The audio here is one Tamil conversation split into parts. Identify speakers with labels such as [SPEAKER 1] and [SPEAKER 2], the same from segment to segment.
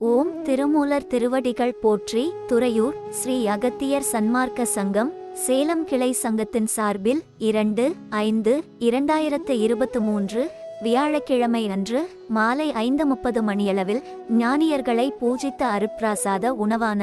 [SPEAKER 1] ஓம் திருமூலர் திருவடிகள் போற்றி துறையூர் ஸ்ரீ அகத்தியர் சன்மார்க்க சங்கம் சேலம் கிளை சங்கத்தின் சார்பில் இரண்டு ஐந்து இரண்டாயிரத்து இருபத்து மூன்று வியாழக்கிழமை அன்று மாலை ஐந்து முப்பது மணியளவில் ஞானியர்களை பூஜித்த அருப்பிராசாத உணவான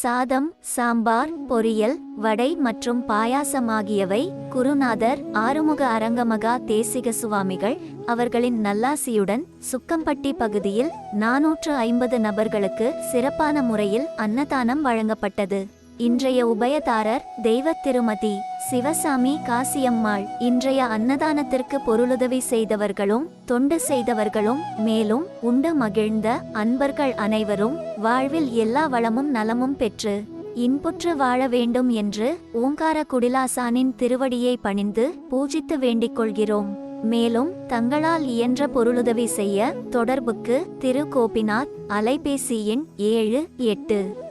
[SPEAKER 1] சாதம் சாம்பார் பொரியல் வடை மற்றும் பாயாசம் ஆகியவை குருநாதர் ஆறுமுக அரங்கமகா தேசிக சுவாமிகள் அவர்களின் நல்லாசியுடன் சுக்கம்பட்டி பகுதியில் நாநூற்று ஐம்பது நபர்களுக்கு சிறப்பான முறையில் அன்னதானம் வழங்கப்பட்டது. இன்றைய உபயதாரர் தெய்வ திருமதி சிவசாமி காசியம்மாள். இன்றைய அன்னதானத்திற்கு பொருளுதவி செய்தவர்களும் தொண்டு செய்தவர்களும் மேலும் உண்டு மகிழ்ந்த அன்பர்கள் அனைவரும் வாழ்வில் எல்லா வளமும் நலமும் பெற்று இன்புற்று வாழ வேண்டும் என்று ஓங்கார குடிலாசானின் திருவடியை பணிந்து பூஜித்து வேண்டிக் கொள்கிறோம். மேலும் தங்களால் இயன்ற பொருளுதவி செய்ய தொடர்புக்கு திரு கோபிநாத் அலைபேசி எண் ஏழு எட்டு.